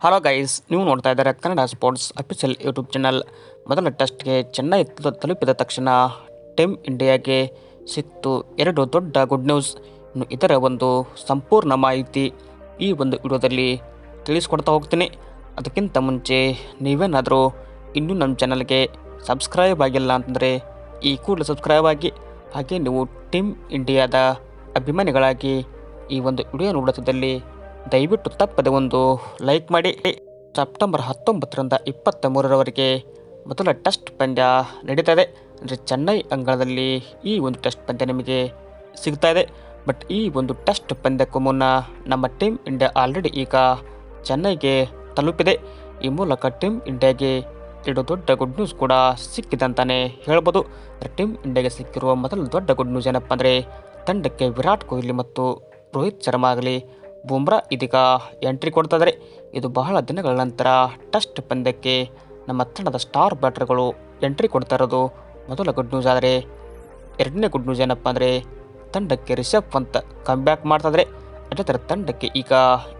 Hello guys ನೀವು ನೋಡ್ತಾ ಇದ್ದಾರೆ Kannada sports official YouTube channel ಮೊದಲ ಟೆಸ್ಟ್ಗೆ ಚೆನ್ನೈ ತಲುಪಿದ ತಕ್ಷಣ ಟೀಮ್ ಇಂಡಿಯಾಗೆ ಸಿಕ್ತು ಎರಡು ದೊಡ್ಡ ಗುಡ್ ನ್ಯೂಸ್ ಇನ್ನು ಇದರ ಒಂದು ಸಂಪೂರ್ಣ ಮಾಹಿತಿ ಈ ಒಂದು ವಿಡಿಯೋದಲ್ಲಿ ತಿಳಿಸ್ಕೊಡ್ತಾ ಹೋಗ್ತೀನಿ. ಅದಕ್ಕಿಂತ ಮುಂಚೆ ನೀವೇನಾದರೂ ಇನ್ನೂ ನಮ್ಮ ಚಾನಲ್ಗೆ ಸಬ್ಸ್ಕ್ರೈಬ್ ಆಗಿಲ್ಲ ಅಂತಂದರೆ ಈ ಕೂಡಲೇ ಸಬ್ಸ್ಕ್ರೈಬ್ ಆಗಿ, ಹಾಗೆ ನೀವು ಟೀಮ್ ಇಂಡಿಯಾದ ಅಭಿಮಾನಿಗಳಾಗಿ ಈ ಒಂದು ವಿಡಿಯೋ ನೋಡುತ್ತಿದ್ದಲ್ಲಿ ದಯವಿಟ್ಟು ತಪ್ಪದೆ ಒಂದು ಲೈಕ್ ಮಾಡಿ. ಸೆಪ್ಟೆಂಬರ್ ಹತ್ತೊಂಬತ್ತರಿಂದ ಇಪ್ಪತ್ತ ಮೂರರವರೆಗೆ ಮೊದಲ ಟೆಸ್ಟ್ ಪಂದ್ಯ ನಡೀತಾ ಇದೆ ಅಂದರೆ ಚೆನ್ನೈ ಅಂಗಳದಲ್ಲಿ ಈ ಒಂದು ಟೆಸ್ಟ್ ಪಂದ್ಯ ನಿಮಗೆ ಸಿಗ್ತಾ ಇದೆ. ಬಟ್ ಈ ಒಂದು ಟೆಸ್ಟ್ ಪಂದ್ಯಕ್ಕೂ ಮುನ್ನ ನಮ್ಮ ಟೀಮ್ ಇಂಡಿಯಾ ಆಲ್ರೆಡಿ ಈಗ ಚೆನ್ನೈಗೆ ತಲುಪಿದೆ. ಈ ಮೂಲಕ ಟೀಮ್ ಇಂಡಿಯಾಗೆ ಎರಡು ದೊಡ್ಡ ಗುಡ್ ನ್ಯೂಸ್ ಕೂಡ ಸಿಕ್ಕಿದೆ ಅಂತಲೇ ಹೇಳ್ಬೋದು. ಟೀಮ್ ಇಂಡಿಯಾಗೆ ಸಿಕ್ಕಿರುವ ಮೊದಲ ದೊಡ್ಡ ಗುಡ್ ನ್ಯೂಸ್ ಏನಪ್ಪ ಅಂದರೆ ತಂಡಕ್ಕೆ ವಿರಾಟ್ ಕೊಹ್ಲಿ ಮತ್ತು ರೋಹಿತ್ ಶರ್ಮಾ ಆಗಲಿ ಬುಮ್ರಾ ಇದೀಗ ಎಂಟ್ರಿ ಕೊಡ್ತಾ ಇದ್ದಾರೆ ಇದು ಬಹಳ ದಿನಗಳ ನಂತರ ಟೆಸ್ಟ್ ಪಂದ್ಯಕ್ಕೆ ನಮ್ಮ ತಂಡದ ಸ್ಟಾರ್ ಬ್ಯಾಟರ್ಗಳು ಎಂಟ್ರಿ ಕೊಡ್ತಾ ಇರೋದು ಮೊದಲ ಗುಡ್ ನ್ಯೂಸ್ ಆದರೆ, ಎರಡನೇ ಗುಡ್ ನ್ಯೂಸ್ ಏನಪ್ಪ ಅಂದರೆ ತಂಡಕ್ಕೆ ರಿಷಬ್ ಪಂತ್ ಕಮ್ಬ್ಯಾಕ್ ಮಾಡ್ತಾಯಿದ್ರೆ. ಅದೇ ಥರ ತಂಡಕ್ಕೆ ಈಗ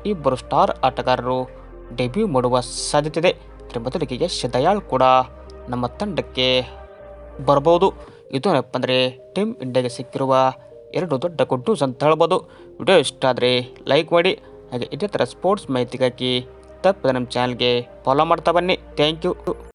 ಇಬ್ಬರು ಸ್ಟಾರ್ ಆಟಗಾರರು ಡೆಬ್ಯೂ ಮಾಡುವ ಸಾಧ್ಯತೆ ಇದೆ ಅದರ ಮೊದಲಿಗೆ ಯಶ್ ದಯಾಳ್ ಕೂಡ ನಮ್ಮ ತಂಡಕ್ಕೆ ಬರ್ಬೋದು. ಇದು ಏನಪ್ಪ ಅಂದರೆ ಟೀಮ್ ಇಂಡಿಯಾಗೆ ಸಿಕ್ಕಿರುವ ಎರಡು ದೊಡ್ಡ ಗುಡ್ ಅಂತ ಹೇಳ್ಬೋದು. ವಿಡಿಯೋ ಇಷ್ಟ ಆದರೆ ಲೈಕ್ ಮಾಡಿ, ಹಾಗೆ ಇದೇ ಥರ ಸ್ಪೋರ್ಟ್ಸ್ ಮಾಹಿತಿಗಾಗಿ ತಪ್ಪದೆ ನಮ್ಮ ಚಾನಲ್ಗೆ ಫಾಲೋ ಮಾಡ್ತಾ ಬನ್ನಿ. Thank you